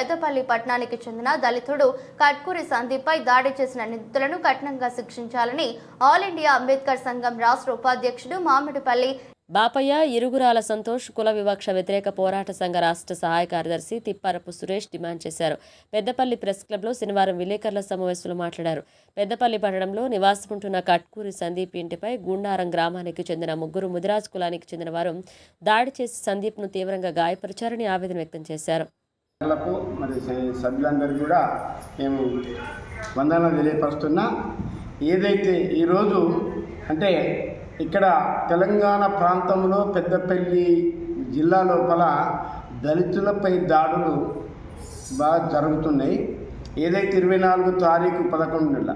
పెద్దపల్లి పట్టణానికి చెందిన దళితుడు కట్కూరి సందీప్పై దాడి చేసిన నిందితులను కఠినంగా శిక్షించాలని ఆల్ ఇండియా అంబేద్కర్ సంఘం రాష్ట్ర ఉపాధ్యక్షుడు మామిడిపల్లి బాపయ్య ఇరుగురాల సంతోష్ కుల వివక్ష వ్యతిరేక పోరాట సంఘ రాష్ట్ర సహాయ కార్యదర్శి తిప్పారపు సురేష్ డిమాండ్ చేశారు. పెద్దపల్లి ప్రెస్ క్లబ్లో శనివారం విలేకరుల సమావేశంలో మాట్లాడారు. పెద్దపల్లి పట్టణంలో నివాసముంటున్న కట్కూరి సందీప్ ఇంటిపై గుండారం గ్రామానికి చెందిన ముగ్గురు ముదిరాజ్ కులానికి చెందిన వారు దాడి చేసి సందీప్ను తీవ్రంగా గాయపరిచారని ఆవేదన వ్యక్తం చేశారు. లకు మరి సభ్యులందరికీ కూడా మేము వందనాలు తెలియపరుస్తున్నా. ఏదైతే ఈరోజు అంటే ఇక్కడ తెలంగాణ ప్రాంతంలో పెద్దపల్లి జిల్లా లోపల దళితులపై దాడులు బాగా జరుగుతున్నాయి. ఏదైతే ఇరవై నాలుగు తారీఖు పదకొండు నెల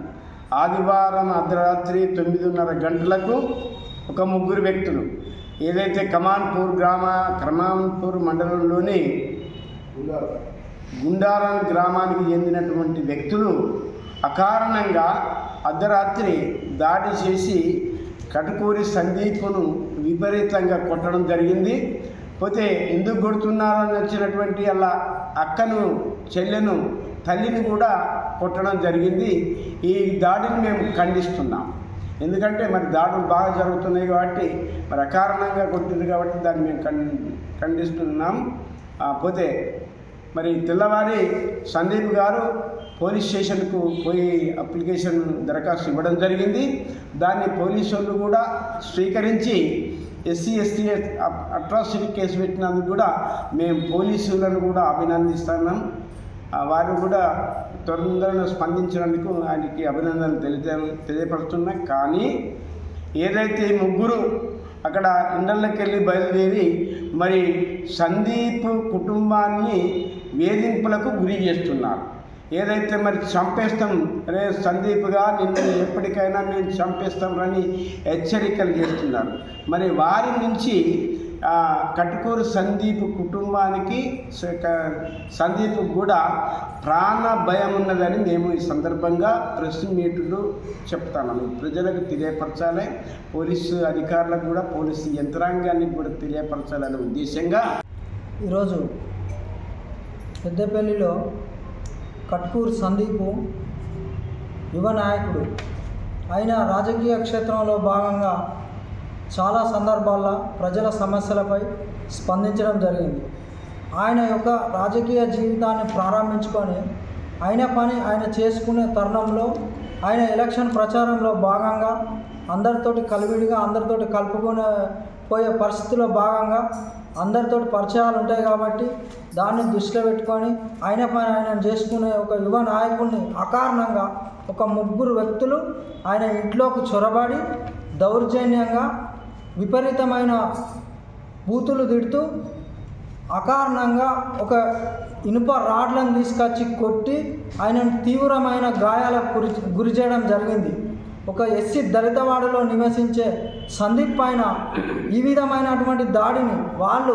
ఆదివారం అర్ధరాత్రి తొమ్మిదిన్నర గంటలకు ఒక ముగ్గురు వ్యక్తులు ఏదైతే కమాన్పూర్ గ్రామ క్రమాన్పూర్ మండలంలోని గుండారం గ్రామానికి చెందినటువంటి వ్యక్తులు అకారణంగా అర్ధరాత్రి దాడి చేసి కటుకూరి సందీప్ను విపరీతంగా కొట్టడం జరిగింది. పోతే ఎందుకు కొడుతున్నారని వచ్చినటువంటి అలా అక్కను చెల్లెను తల్లిని కూడా కొట్టడం జరిగింది. ఈ దాడిని మేము ఖండిస్తున్నాం. ఎందుకంటే మరి దాడులు బాగా జరుగుతున్నాయి కాబట్టి మరి అకారణంగా కొట్టింది కాబట్టి దాన్ని మేము ఖండి ఖండిస్తున్నాం. పోతే మరి తెల్లవారి సందీప్ గారు పోలీస్ స్టేషన్కు పోయి అప్లికేషన్ దరఖాస్తు ఇవ్వడం జరిగింది. దాన్ని పోలీసులు కూడా స్వీకరించి ఎస్సీ ఎస్టీ అట్రాసిటీ కేసు పెట్టినందుకు కూడా మేము పోలీసులను కూడా అభినందిస్తున్నాం. వారు కూడా తొందరగా స్పందించినందుకు ఆయనకి అభినందనలు తెలియ తెలియపడుతున్నాయి కానీ ఏదైతే ఈ ముగ్గురు అక్కడ ఇండ్లకి వెళ్ళి బయలుదేరి మరి సందీప్ కుటుంబాన్ని వేధింపులకు గురి చేస్తున్నారు. ఏదైతే మరి చంపేస్తాం రే సందీప్గా నిన్ను ఎప్పటికైనా నేను చంపేస్తాం అని హెచ్చరికలు చేస్తున్నారు. మరి వారి నుంచి కటుకూరు సందీప్ కుటుంబానికి సందీప్ కూడా ప్రాణ భయం ఉన్నదని మేము ఈ సందర్భంగా ప్రెస్ మీట్లు చెప్తాను ప్రజలకు తెలియపరచాలి పోలీసు అధికారులకు కూడా పోలీసు యంత్రాంగానికి కూడా తెలియపరచాలనే ఉద్దేశంగా ఈరోజు పెద్దపల్లిలో కట్కూరు సందీపు యువ నాయకుడు. ఆయన రాజకీయ క్షేత్రంలో భాగంగా చాలా సందర్భాల్లో ప్రజల సమస్యలపై స్పందించడం జరిగింది. ఆయన యొక్క రాజకీయ జీవితాన్ని ప్రారంభించుకొని ఆయన పని ఆయన చేసుకునే తరుణంలో ఆయన ఎలక్షన్ ప్రచారంలో భాగంగా అందరితోటి కలివిడిగా అందరితోటి కలుపుకునే పోయే పరిస్థితిలో భాగంగా అందరితోటి పరిచయాలు ఉంటాయి కాబట్టి దాన్ని దృష్టిలో పెట్టుకొని ఆయన పని ఆయన చేసుకునే ఒక యువ నాయకుడిని అకారణంగా ఒక ముగ్గురు వ్యక్తులు ఆయన ఇంట్లోకి చొరబడి దౌర్జన్యంగా విపరీతమైన బూతులు తిడుతూ అకారణంగా ఒక ఇనుప రాడ్లను తీసుకొచ్చి కొట్టి ఆయనను తీవ్రమైన గాయాలకు గురి గురి చేయడం జరిగింది. ఒక ఎస్సీ దళితవాడలో నివసించే సందీప్ పైన ఈ విధమైనటువంటి దాడిని వాళ్ళు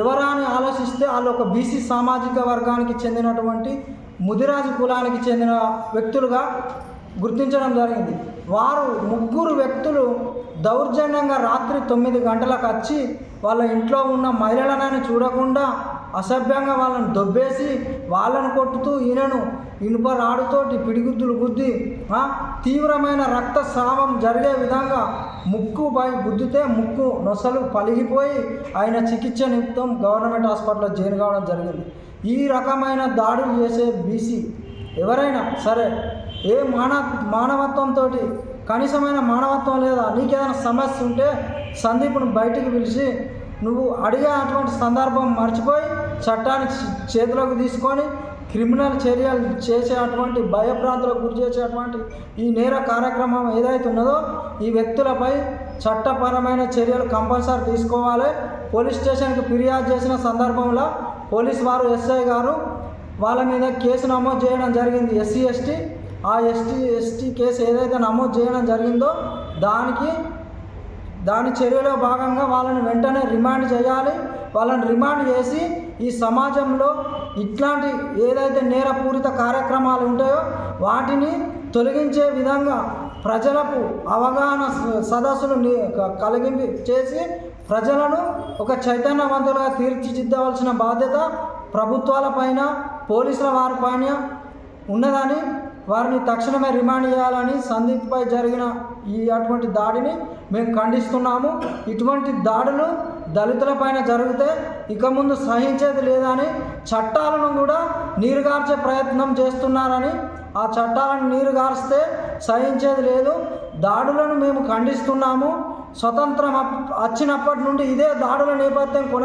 ఎవరా అని ఆలోచిస్తే వాళ్ళు ఒక బీసీ సామాజిక వర్గానికి చెందినటువంటి ముదిరాజు కులానికి చెందిన వ్యక్తులుగా గుర్తించడం జరిగింది. వారు ముగ్గురు వ్యక్తులు దౌర్జన్యంగా రాత్రి తొమ్మిది గంటలకు వచ్చి వాళ్ళ ఇంట్లో ఉన్న మహిళలనని చూడకుండా అసభ్యంగా వాళ్ళని దొబ్బేసి వాళ్ళని కొట్టుతూ ఈయనను ఇనుప రాడుతోటి పిడిగుద్దులు గుద్ది తీవ్రమైన రక్తస్రావం జరిగే విధంగా ముక్కు పై గుద్దితే ముక్కు నొసలు పలిగిపోయి ఆయన చికిత్స నిమిత్తం గవర్నమెంట్ హాస్పిటల్లో చేరుకోవడం కావడం జరిగింది. ఈ రకమైన దాడులు చేసే బీసీ ఎవరైనా సరే ఏ మాన మానవత్వంతో కనీసమైన మానవత్వం లేదా నీకేదైనా సమస్య ఉంటే సందీప్ను బయటికి పిలిచి నువ్వు అడిగే అటువంటి సందర్భం మర్చిపోయి చట్టాన్ని చేతిలోకి తీసుకొని క్రిమినల్ చర్యలు చేసేటువంటి భయభ్రాంతులకు గురి చేసేటువంటి ఈ నేర కార్యక్రమం ఏదైతే ఉన్నదో ఈ వ్యక్తులపై చట్టపరమైన చర్యలు కంపల్సరీ తీసుకోవాలి. పోలీస్ స్టేషన్కి ఫిర్యాదు చేసిన సందర్భంలో పోలీస్ వారు ఎస్ఐ గారు వాళ్ళ మీద కేసు నమోదు చేయడం జరిగింది. ఎస్సీ ఎస్టీ ఆ ఎస్టీ ఎస్టీ కేసు ఏదైతే నమోదు చేయడం జరిగిందో దానికి దాని చర్యలో భాగంగా వాళ్ళని వెంటనే రిమాండ్ చేయాలి. వాళ్ళని రిమాండ్ చేసి ఈ సమాజంలో ఇట్లాంటి ఏదైతే నేరపూరిత కార్యక్రమాలు ఉంటాయో వాటిని తొలగించే విధంగా ప్రజలకు అవగాహన సదస్సులు ని- చేసి ప్రజలను ఒక చైతన్యవంతులుగా తీర్చిదిద్దవలసిన బాధ్యత ప్రభుత్వాలపైన పోలీసుల వారిపైన ఉన్నదని వారిని తక్షణమే రిమాండ్ చేయాలని సందీప్పై జరిగిన ఈ అటువంటి దాడిని మేము ఖండిస్తున్నాము. ఇటువంటి దాడులు దళితులపైన జరిగితే ఇక ముందు సహించేది లేదని చట్టాలను కూడా నీరుగార్చే ప్రయత్నం చేస్తున్నారని ఆ చట్టాలను నీరుగార్స్తే సహించేది లేదు. దాడులను మేము ఖండిస్తున్నాము. స్వతంత్రం అప్- వచ్చినప్పటి నుండి ఇదే దాడుల నేపథ్యం కొనసాగుతుంది.